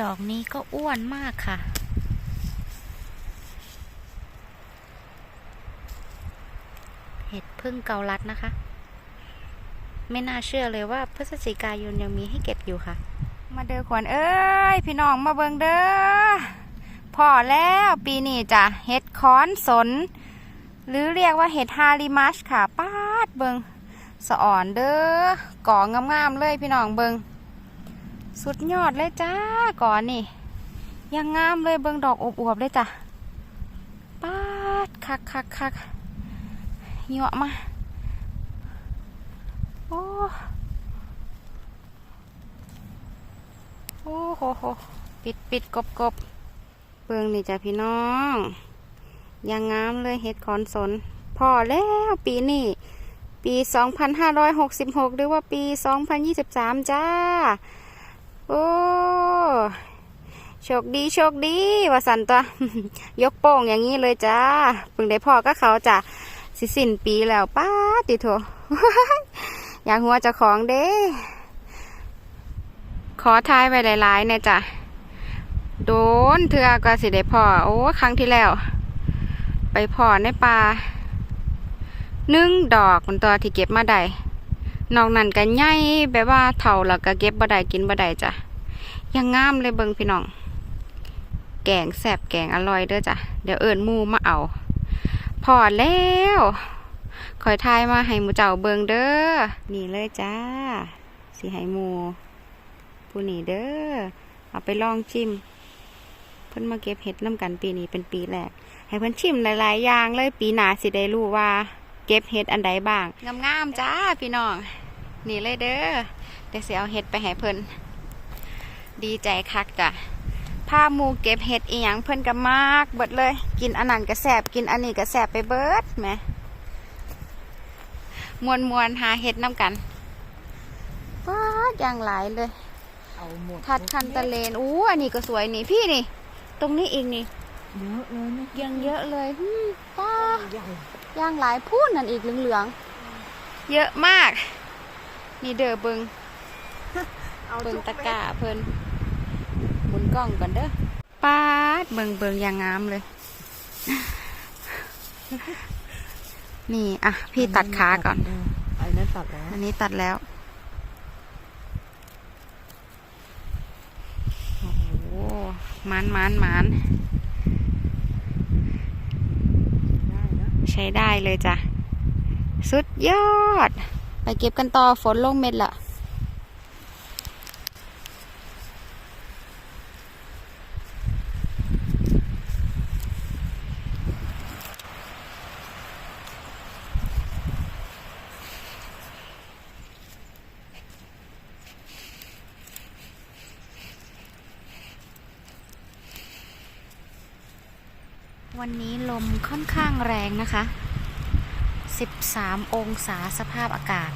ดอกนี้ก็อ้วนมากค่ะ เห็ดพึ่งเกาลัดนะคะ ไม่น่าเชื่อเลยว่าพฤศจิกายนยังมีให้เก็บอยู่ค่ะ มาเด้อขวัญเอ้ย พี่น้องมาเบิงเด้อพอแล้วปีนี้จ้ะเห็ดค้อนสน หรือเรียกว่าเห็ดฮาริมัชค่ะป้าดเบิงสะอ่อนเด้อก่องามๆเลยพี่น้องเบิง สุดยอดเลยจ้าก่อนนี่ ยังงามเลยเบิงดอกอวบๆเลยจ้ะป้าดคักคักคักเหยาะมา โอ้โอ้โหโหปิดปิดกบกบเบิงนี่จ้ะพี่น้อง ยังงามเลยเห็ดขอนสนพอแล้วปีนี้ปี 2566 หรือว่าปี 2023 จ้าโอ้ โชคดีโชคดีว่าสันตัวยกโป้งอย่างนี้เลยจ้าเพิ่งได้พ่อก็เขาจ้ะสิสิ้นปีแล้วป้าติโถอยากหัวจะของเด้ขอทายไปหลายๆเนี่ยจ้ะโดนเถื่อก็สิได้พ่อ โอ้ครั้งที่แล้ว ไปพอในป่าหนึ่งดอกมันตัวที่เก็บมาได้นอกนั้นก็ใหญ่แบบว่าเท่าแล้วก็เก็บบ่ได้กินบ่ได้จ้ะยังงามเลยเบิ่งพี่น้อง แกงแซ่บแกงอร่อยเด้อจ้ะ เดี๋ยวเอิญมูมาเอาพอแล้วคอยทายมาให้หมูเจ้าเบิงเด้อ นี่เลยจ้าสิให้หมูผู้นี่เด้อ เอาไปลองชิม เพิ่นมาเก็บเห็ดน้ำกันปีนี้เป็นปีแรก ให้เพิ่นชิมหลายๆอย่างเลยปีหน้าสิได้รู้ว่า เก็บเห็ดอันใดบ้าง งามๆจ้าพี่น้อง นี่เลยเด้อ เดี๋ยวสิเอาเห็ดไปให้เพิ่น ดีใจคักจ้ะ พาหมูเก็บเห็ดอีหยังเพิ่นก็มากเบิดเลย กินอันนั้นก็แสบกินอันนี้ก็แสบไปเบิดแหมมวนมวนๆหาเห็ดน้ำกันว้าอย่างหลายเลยเอาหมดทัดคันตะเลนอู้อันนี้ก็สวยนี่พี่นี่ ตรงนี้อีกนี่เยอะเลยนะยังเยอะเลยอืมป้าใหญ่ย่างหลายพูนนั่นอีกเหลืองๆเยอะมาก นี่เด้อเบิงเอาเบิงทุตะเม็ดกร้าเพิ่นหมุน กล้องก่อนเด้อป้าดเบิงเบิงอย่างงามเลย นี่อะพี่ตัดขาก่อนเอันนั้นตัดแล้ว อันนี้ตัดแล้วโอ้โหมันมันมันได้นะใช้ได้เลยจ้ะ สุดยอด ไปเก็บกันต่อฝนลงเม็ดละ วันนี้ลมค่อนข้างแรงนะคะ 13 องศาสภาพอากาศ